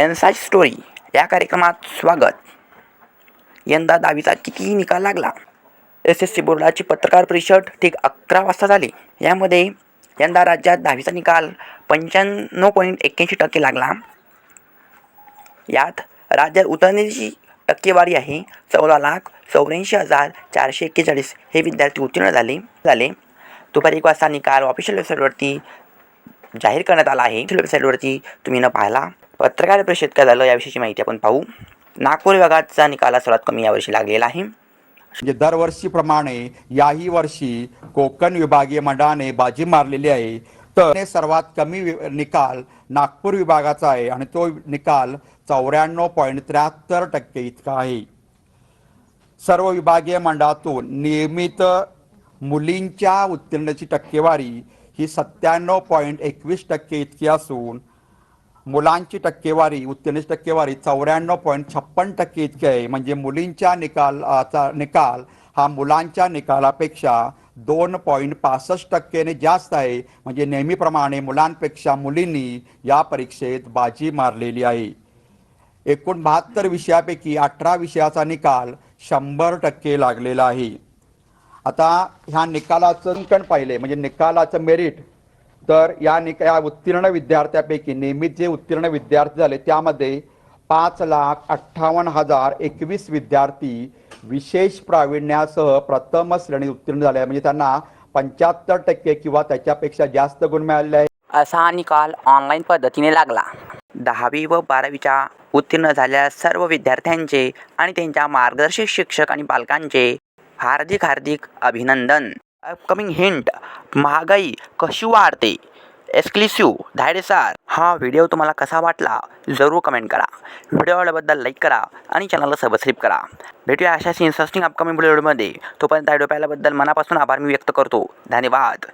एनसाच story. या कार्यक्रमात स्वागत. यंदा दहावीचा कितीही निकाल लागला? एस एस सी बोर्डाची पत्रकार परिषद ठीक अकरा वाजता झाली. यामध्ये यंदा राज्यात दहावीचा निकाल पंच्याण्णव पॉईंट एक्क्याऐंशी टक्के लागला. यात राज्यात उतरण्याची टक्केवारी आहे चौदा लाख चौऱ्याऐंशी हजार चारशे एक्केचाळीस हे विद्यार्थी उत्तीर्ण झाले. झाले. दुपारी एक वाजता निकाल ऑफिशियल वेबसाईटवरती जाहीर करण्यात आला आहे. वेबसाईटवरती तुम्ही न पाहिला. पत्रकार परिषद काय झालं याविषयीची माहिती आपण पाहू. नागपूर विभागाचा निकाला सर्वात कमी यावर्षी लागलेला आहे. म्हणजे दरवर्षीप्रमाणे याही वर्षी कोकण विभागीय मंडळाने बाजी मारलेली आहे. तर सर्वात कमी निकाल नागपूर विभागाचा आहे आणि तो निकाल चौऱ्याण्णव पॉईंट त्र्याहत्तर टक्के इतका आहे. सर्व विभागीय मंडळातून नियमित मुलींच्या उत्तीर्णाची टक्केवारी ही सत्त्याण्णव पॉईंट एकवीस टक्के इतकी असून मुलांची टक्केवारी उत्तीर्णतेची टक्केवारी चौऱ्याण्णव पॉईंट छप्पन टक्के इतकी आहे. म्हणजे मुलींच्या निकालाचा निकाल हा मुलांच्या निकालापेक्षा दोन पॉईंट पासष्ट टक्क्याने जास्त आहे. म्हणजे नेहमीप्रमाणे मुलांपेक्षा मुलींनी या परीक्षेत बाजी मारलेली आहे. एकूण बहात्तर विषयापैकी अठरा विषयाचा निकाल शंभर टक्के लागलेला आहे. आता ह्या निकालाचं कण पाहिले म्हणजे निकालाचं मेरिट तर या निका या उत्तीर्ण विद्यार्थ्यापैकी नियमित जे उत्तीर्ण विद्यार्थी झाले त्यामध्ये पाच लाख अठ्ठावन्न हजार एकवीस विद्यार्थी विशेष प्रावीण्यासह प्रथम श्रेणी उत्तीर्ण झाले. आहे. म्हणजे त्यांना पंच्याहत्तर टक्के किंवा त्याच्यापेक्षा जास्त गुण मिळाले आहे असा हा निकाल ऑनलाईन पद्धतीने लागला. दहावी व बारावीच्या उत्तीर्ण झालेल्या सर्व विद्यार्थ्यांचे आणि त्यांच्या मार्गदर्शक शिक्षक आणि पालकांचे हार्दिक हार्दिक अभिनंदन. अपकमिंग हिंट महागाई कशी वाढते? एक्सक्लुसिव्ह धायडेसार हा व्हिडिओ तुम्हाला कसा वाटला? जरूर कमेंट करा. व्हिडिओ आवडल्याबद्दल लाईक करा आणि चॅनलला सबस्क्राईब करा. भेटूया अशाच इंटरेस्टिंग अपकमिंग व्हिडिओमध्ये तोपर्यंत व्हिडिओ पाहिल्याबद्दल मनापासून आभार मी व्यक्त करतो. धन्यवाद.